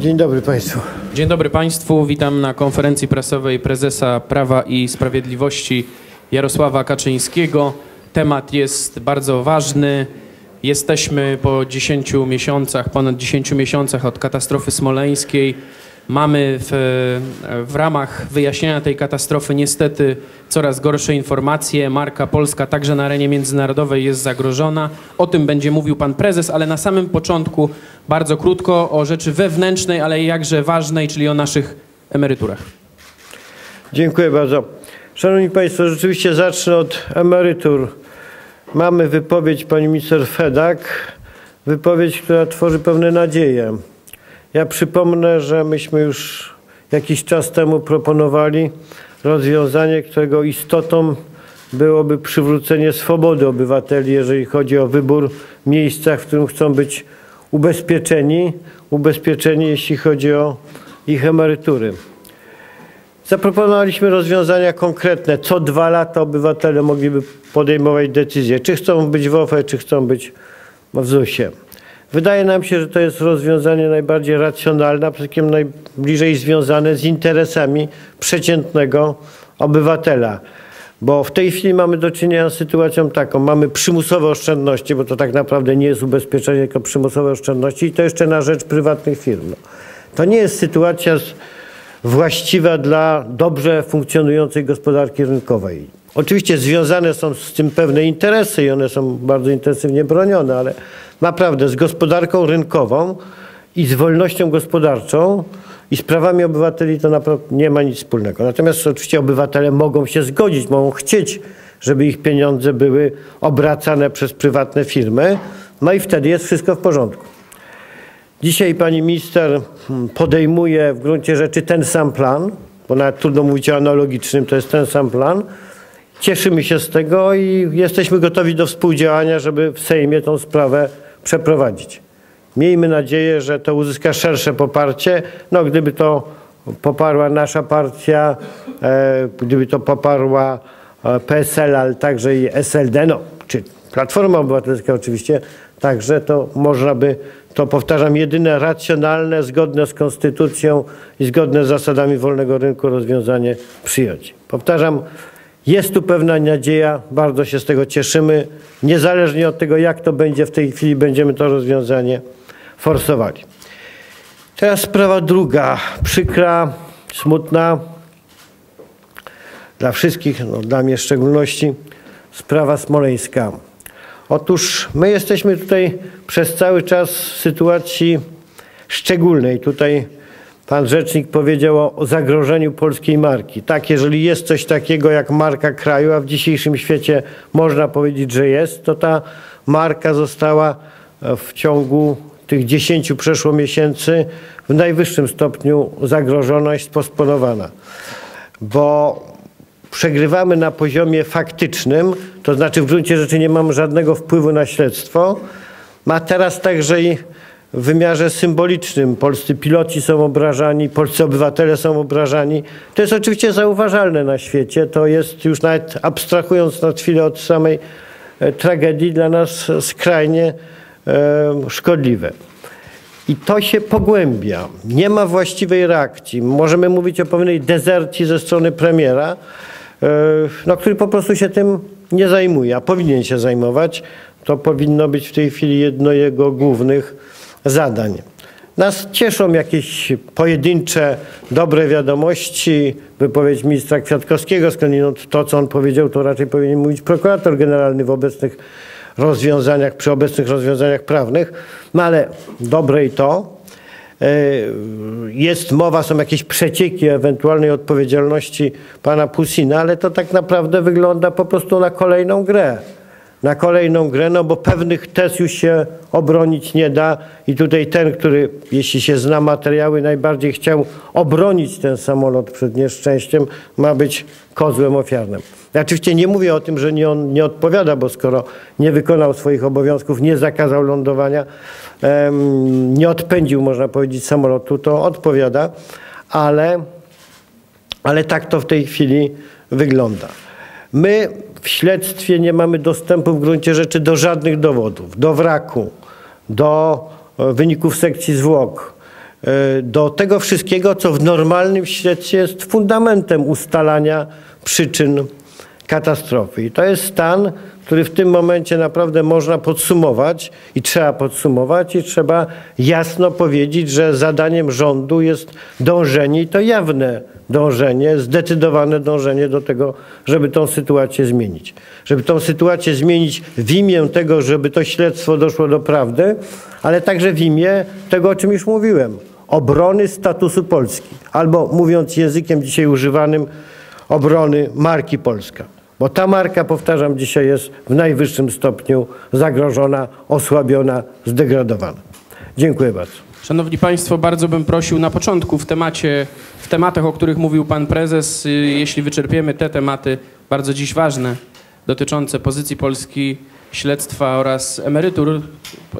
Dzień dobry Państwu. Dzień dobry Państwu. Witam na konferencji prasowej prezesa Prawa i Sprawiedliwości Jarosława Kaczyńskiego. Temat jest bardzo ważny. Jesteśmy po 10 miesiącach, ponad 10 miesiącach od katastrofy smoleńskiej. Mamy w, w ramach wyjaśnienia tej katastrofy niestety coraz gorsze informacje. Marka polska także na arenie międzynarodowej jest zagrożona. O tym będzie mówił pan prezes, ale na samym początku bardzo krótko o rzeczy wewnętrznej, ale jakże ważnej, czyli o naszych emeryturach. Dziękuję bardzo. Szanowni Państwo, rzeczywiście zacznę od emerytur. Mamy wypowiedź pani minister Fedak, wypowiedź, która tworzy pewne nadzieje. Ja przypomnę, że myśmy już jakiś czas temu proponowali rozwiązanie, którego istotą byłoby przywrócenie swobody obywateli, jeżeli chodzi o wybór miejsca, w którym chcą być ubezpieczeni, ubezpieczeni jeśli chodzi o ich emerytury. Zaproponowaliśmy rozwiązania konkretne. Co dwa lata obywatele mogliby podejmować decyzję, czy chcą być w OFE, czy chcą być w ZUS-ie. Wydaje nam się, że to jest rozwiązanie najbardziej racjonalne, a przede wszystkim najbliżej związane z interesami przeciętnego obywatela. Bo w tej chwili mamy do czynienia z sytuacją taką, mamy przymusowe oszczędności, bo to tak naprawdę nie jest ubezpieczenie, tylko przymusowe oszczędności i to jeszcze na rzecz prywatnych firm. No. To nie jest sytuacja właściwa dla dobrze funkcjonującej gospodarki rynkowej. Oczywiście związane są z tym pewne interesy i one są bardzo intensywnie bronione, ale naprawdę z gospodarką rynkową i z wolnością gospodarczą i z prawami obywateli to naprawdę nie ma nic wspólnego. Natomiast oczywiście obywatele mogą się zgodzić, mogą chcieć, żeby ich pieniądze były obracane przez prywatne firmy, no i wtedy jest wszystko w porządku. Dzisiaj pani minister hmm, podejmuje w gruncie rzeczy ten sam plan, bo nawet trudno mówić o analogicznym, to jest ten sam plan. Cieszymy się z tego i jesteśmy gotowi do współdziałania, żeby w Sejmie tą sprawę przeprowadzić. Miejmy nadzieję, że to uzyska szersze poparcie. No, gdyby to poparła nasza partia, e, gdyby to poparła e, PSL, ale także i SLD, no, czy Platforma Obywatelska oczywiście, także to można by, to powtarzam, jedyne racjonalne, zgodne z konstytucją i zgodne z zasadami wolnego rynku rozwiązanie przyjąć. Powtarzam, jest tu pewna nadzieja, bardzo się z tego cieszymy. Niezależnie od tego, jak to będzie w tej chwili, będziemy to rozwiązanie forsowali. Teraz sprawa druga, przykra, smutna dla wszystkich, no dla mnie w szczególności, sprawa smoleńska. Otóż my jesteśmy tutaj przez cały czas w sytuacji szczególnej. Tutaj Pan rzecznik powiedział o zagrożeniu polskiej marki. Tak, jeżeli jest coś takiego jak marka kraju, a w dzisiejszym świecie można powiedzieć, że jest, to ta marka została e, w ciągu tych 10 przeszło miesięcy w najwyższym stopniu zagrożona i sposponowana. Bo przegrywamy na poziomie faktycznym, to znaczy w gruncie rzeczy nie mamy żadnego wpływu na śledztwo, ma teraz także i w wymiarze symbolicznym. Polscy piloci są obrażani, polscy obywatele są obrażani. To jest oczywiście zauważalne na świecie. To jest już nawet abstrahując na chwilę od samej e, tragedii dla nas skrajnie e, szkodliwe. I to się pogłębia. Nie ma właściwej reakcji. Możemy mówić o pewnej dezercji ze strony premiera, e, no, który po prostu się tym nie zajmuje, a powinien się zajmować. To powinno być w tej chwili jedno jego głównych zadań. Nas cieszą jakieś pojedyncze, dobre wiadomości, wypowiedź ministra Kwiatkowskiego, skądinąd to, co on powiedział, to raczej powinien mówić prokurator generalny w obecnych rozwiązaniach, przy obecnych rozwiązaniach prawnych, no ale dobre i to. E, jest mowa, są jakieś przecieki ewentualnej odpowiedzialności pana Pusina, ale to tak naprawdę wygląda po prostu na kolejną grę na kolejną grę, no bo pewnych tez już się obronić nie da i tutaj ten, który, jeśli się zna materiały, najbardziej chciał obronić ten samolot przed nieszczęściem, ma być kozłem ofiarnym. Ja oczywiście nie mówię o tym, że nie on nie odpowiada, bo skoro nie wykonał swoich obowiązków, nie zakazał lądowania, nie odpędził, można powiedzieć, samolotu, to odpowiada, ale, ale tak to w tej chwili wygląda. My w śledztwie nie mamy dostępu w gruncie rzeczy do żadnych dowodów, do wraku, do e, wyników sekcji zwłok, e, do tego wszystkiego, co w normalnym śledztwie jest fundamentem ustalania przyczyn katastrofy. I to jest stan, który w tym momencie naprawdę można podsumować i trzeba podsumować i trzeba jasno powiedzieć, że zadaniem rządu jest dążenie i to jawne dążenie, zdecydowane dążenie do tego, żeby tą sytuację zmienić. Żeby tą sytuację zmienić w imię tego, żeby to śledztwo doszło do prawdy, ale także w imię tego, o czym już mówiłem, obrony statusu Polski, albo mówiąc językiem dzisiaj używanym, obrony marki Polska. Bo ta marka, powtarzam, dzisiaj jest w najwyższym stopniu zagrożona, osłabiona, zdegradowana. Dziękuję bardzo. Szanowni Państwo, bardzo bym prosił na początku w temacie, w tematach, o których mówił Pan Prezes, y, jeśli wyczerpiemy te tematy bardzo dziś ważne, dotyczące pozycji Polski, śledztwa oraz emerytur,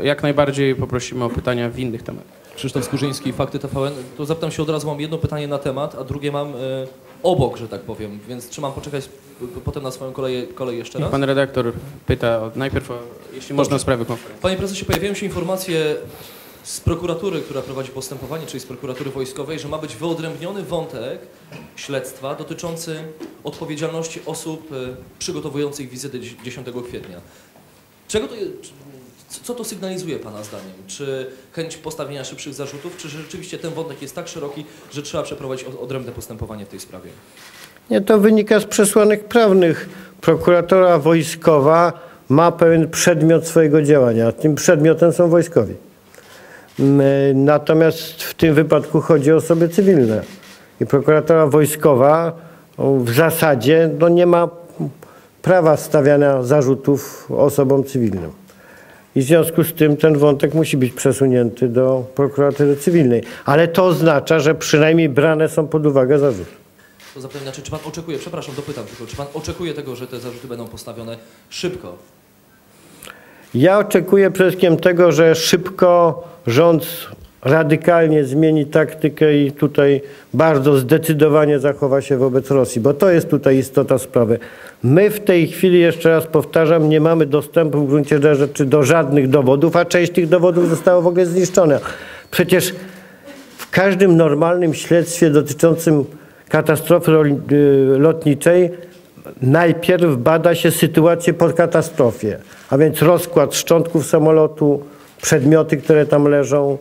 jak najbardziej poprosimy o pytania w innych tematach. Krzysztof Skurzyński, Fakty TVN. To zapytam się od razu, mam jedno pytanie na temat, a drugie mam e, obok, że tak powiem, więc czy mam poczekać potem na swoją kolej, kolej jeszcze raz? Pan redaktor pyta o, najpierw, o, jeśli można, o sprawy konferencji. Panie prezesie, pojawiają się informacje z prokuratury, która prowadzi postępowanie, czyli z prokuratury wojskowej, że ma być wyodrębniony wątek śledztwa dotyczący odpowiedzialności osób e, przygotowujących wizytę dzie- 10 kwietnia. Czego to, co to sygnalizuje Pana zdaniem? Czy chęć postawienia szybszych zarzutów, czy rzeczywiście ten wątek jest tak szeroki, że trzeba przeprowadzić odrębne postępowanie w tej sprawie? Nie, to wynika z przesłanek prawnych. Prokuratora wojskowa ma pewien przedmiot swojego działania. Tym przedmiotem są wojskowi. Mm, Natomiast w tym wypadku chodzi o osoby cywilne. I prokuratora wojskowa w zasadzie no, nie ma prawa stawiania zarzutów osobom cywilnym. I w związku z tym ten wątek musi być przesunięty do prokuratury cywilnej. Ale to oznacza, że przynajmniej brane są pod uwagę zarzuty. To zapytam inaczej, czy Pan oczekuje, przepraszam, dopytam tylko, czy Pan oczekuje tego, że te zarzuty będą postawione szybko? Ja oczekuję przede wszystkim tego, że szybko rząd radykalnie zmieni taktykę i tutaj bardzo zdecydowanie zachowa się wobec Rosji, bo to jest tutaj istota sprawy. My w tej chwili, jeszcze raz powtarzam, nie mamy dostępu w gruncie rzeczy do żadnych dowodów, a część tych dowodów została w ogóle zniszczona. Przecież w każdym normalnym śledztwie dotyczącym katastrofy y, lotniczej najpierw bada się sytuację po katastrofie, a więc rozkład szczątków samolotu, przedmioty, które tam leżą,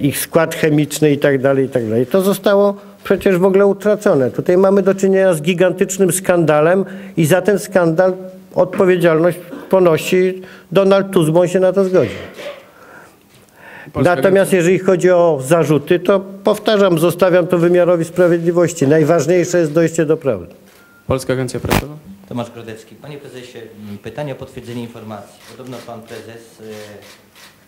ich skład chemiczny i tak dalej, i tak dalej. To zostało przecież w ogóle utracone. Tutaj mamy do czynienia z gigantycznym skandalem i za ten skandal odpowiedzialność ponosi Donald Tusk, bo on się na to. Polska Natomiast jeżeli chodzi o zarzuty, to powtarzam, zostawiam to wymiarowi sprawiedliwości. Najważniejsze jest dojście do prawdy. Polska Agencja Prasowa. Tomasz Grodecki. Panie prezesie, pytanie o potwierdzenie informacji. Podobno pan prezes e,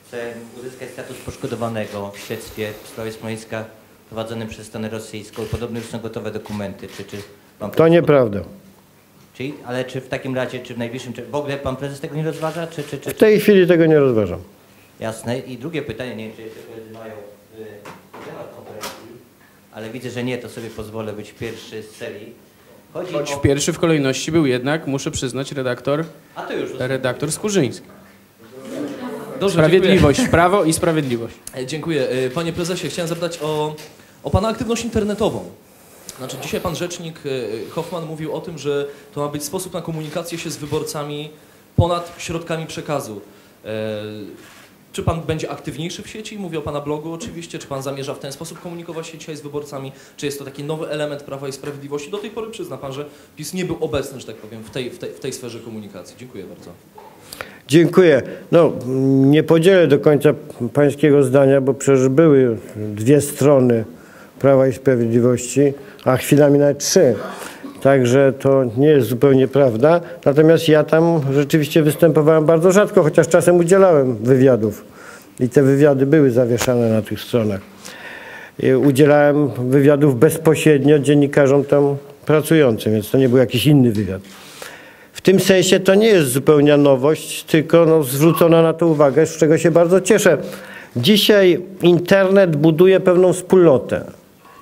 chce uzyskać status poszkodowanego w śledztwie w sprawie Smoleńska prowadzonym przez stronę rosyjską. Podobno już są gotowe dokumenty. Czy, czy pan To nieprawda. Czyli, ale czy w takim razie, czy w najbliższym czasie, w ogóle pan prezes tego nie rozważa, czy, czy, czy, W tej chwili tego nie rozważam. Jasne. I drugie pytanie, nie wiem, czy jeszcze koledzy mają y, temat konferencji, ale widzę, że nie, to sobie pozwolę być pierwszy z serii. Chodzi Choć o... pierwszy w kolejności był jednak, muszę przyznać, redaktor, A to już. redaktor Skurzyński. Dobrze, Sprawiedliwość, prawo i sprawiedliwość. Dziękuję. E, Dziękuję. E, Panie prezesie, chciałem zapytać o, o Pana aktywność internetową. Znaczy, dzisiaj Pan Rzecznik e, Hoffman mówił o tym, że to ma być sposób na komunikację się z wyborcami ponad środkami przekazu. Czy Pan będzie aktywniejszy w sieci? Mówię o Pana blogu oczywiście. Czy Pan zamierza w ten sposób komunikować się dzisiaj z wyborcami? Czy jest to taki nowy element Prawa i Sprawiedliwości? Do tej pory przyzna Pan, że PiS nie był obecny, że tak powiem, w tej, w tej, w tej sferze komunikacji. Dziękuję bardzo. Dziękuję. No, nie podzielę do końca pańskiego zdania, bo przecież były dwie strony Prawa i Sprawiedliwości, a chwilami nawet trzy. Także to nie jest zupełnie prawda. Natomiast ja tam rzeczywiście występowałem bardzo rzadko, chociaż czasem udzielałem wywiadów. I te wywiady były zawieszane na tych stronach. Udzielałem wywiadów bezpośrednio dziennikarzom tam pracującym, więc to nie był jakiś inny wywiad. W tym sensie to nie jest zupełnie nowość, tylko no, zwrócono na to uwagę, z czego się bardzo cieszę. Dzisiaj internet buduje pewną wspólnotę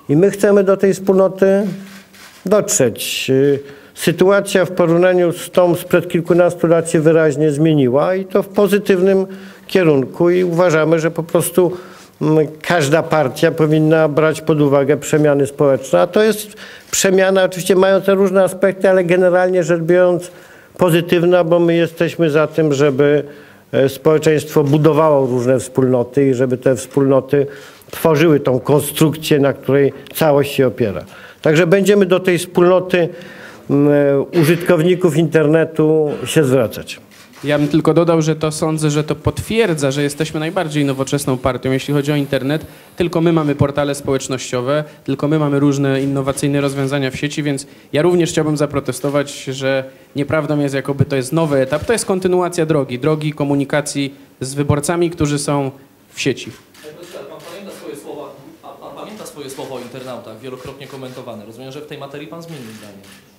i my chcemy do tej wspólnoty dotrzeć. Y, Sytuacja w porównaniu z tą sprzed kilkunastu lat się wyraźnie zmieniła i to w pozytywnym kierunku i uważamy, że po prostu mm, każda partia powinna brać pod uwagę przemiany społeczne. A to jest przemiana oczywiście mająca różne aspekty, ale generalnie rzecz biorąc pozytywna, bo my jesteśmy za tym, żeby e, społeczeństwo budowało różne wspólnoty i żeby te wspólnoty tworzyły tą konstrukcję, na której całość się opiera. Także będziemy do tej wspólnoty mm, e, użytkowników internetu się zwracać. Ja bym tylko dodał, że to sądzę, że to potwierdza, że jesteśmy najbardziej nowoczesną partią, jeśli chodzi o internet. Tylko my mamy portale społecznościowe, tylko my mamy różne innowacyjne rozwiązania w sieci, więc ja również chciałbym zaprotestować, że nieprawdą jest, jakoby to jest nowy etap. To jest kontynuacja drogi, drogi komunikacji z wyborcami, którzy są w sieci. Pan pamięta swoje słowa, pamięta swoje słowa o internautach, wielokrotnie komentowane. Rozumiem, że w tej materii pan zmienił zdanie.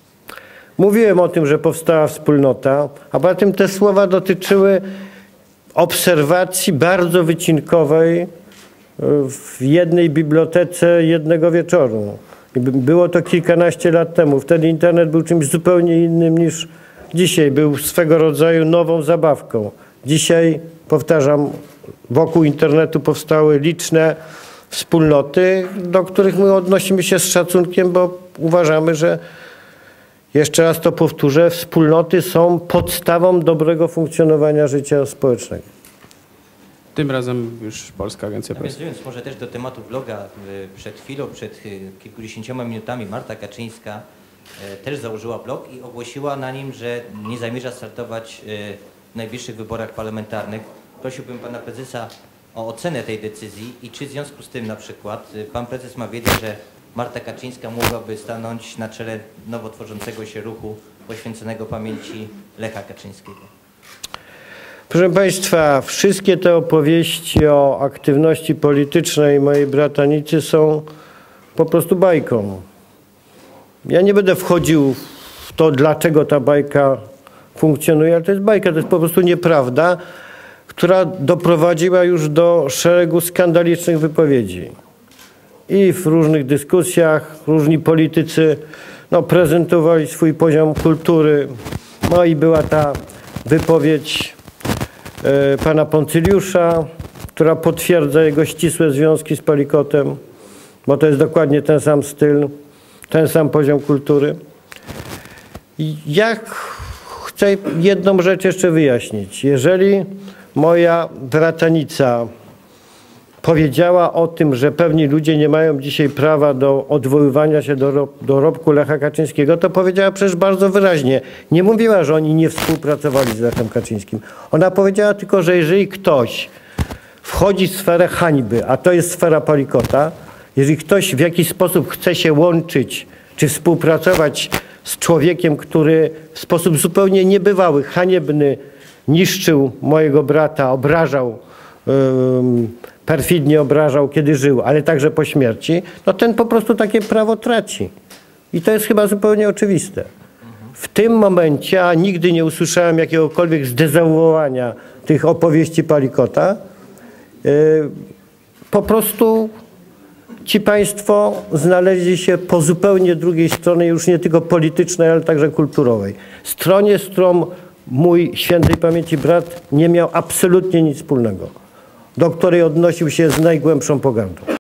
Mówiłem o tym, że powstała wspólnota, a poza tym te słowa dotyczyły obserwacji bardzo wycinkowej e, w jednej bibliotece jednego wieczoru. Było to kilkanaście lat temu. Wtedy internet był czymś zupełnie innym niż dzisiaj. Był swego rodzaju nową zabawką. Dzisiaj, powtarzam, wokół internetu powstały liczne wspólnoty, do których my odnosimy się z szacunkiem, bo uważamy, że jeszcze raz to powtórzę, wspólnoty są podstawą dobrego funkcjonowania życia społecznego. Tym razem już Polska Agencja Prasowa. Nawiązując może też do tematu vloga, y, przed chwilą, przed y, kilkudziesięcioma minutami Marta Kaczyńska y, też założyła blog i ogłosiła na nim, że nie zamierza startować w najbliższych wyborach parlamentarnych. Prosiłbym pana prezesa o ocenę tej decyzji i czy w związku z tym na przykład pan prezes ma wiedzieć, że Marta Kaczyńska mogłaby stanąć na czele nowo tworzącego się ruchu poświęconego pamięci Lecha Kaczyńskiego. Proszę Państwa, wszystkie te opowieści o aktywności politycznej mojej bratanicy są po prostu bajką. Ja nie będę wchodził w to, dlaczego ta bajka funkcjonuje, ale to jest bajka, to jest po prostu nieprawda, która doprowadziła już do szeregu skandalicznych wypowiedzi. I w różnych dyskusjach różni politycy no, prezentowali swój poziom kultury. No i była ta wypowiedź e, pana Poncyliusza, która potwierdza jego ścisłe związki z Palikotem, bo to jest dokładnie ten sam styl, ten sam poziom kultury. I ja ch- chcę jedną rzecz jeszcze wyjaśnić. Jeżeli moja bratanica powiedziała o tym, że pewni ludzie nie mają dzisiaj prawa do odwoływania się do ro- dorobku Lecha Kaczyńskiego, to powiedziała przecież bardzo wyraźnie. Nie mówiła, że oni nie współpracowali z Lechem Kaczyńskim. Ona powiedziała tylko, że jeżeli ktoś wchodzi w sferę hańby, a to jest sfera Palikota, jeżeli ktoś w jakiś sposób chce się łączyć czy współpracować z człowiekiem, który w sposób zupełnie niebywały, haniebny niszczył mojego brata, obrażał, ym, perfidnie obrażał, kiedy żył, ale także po śmierci, no ten po prostu takie prawo traci. I to jest chyba zupełnie oczywiste. W tym momencie, a nigdy nie usłyszałem jakiegokolwiek zdezawuowania tych opowieści Palikota, yy, po prostu ci państwo znaleźli się po zupełnie drugiej stronie, już nie tylko politycznej, ale także kulturowej. Stronie, z którą mój świętej pamięci brat nie miał absolutnie nic wspólnego, do której odnosił się z najgłębszą pogardą.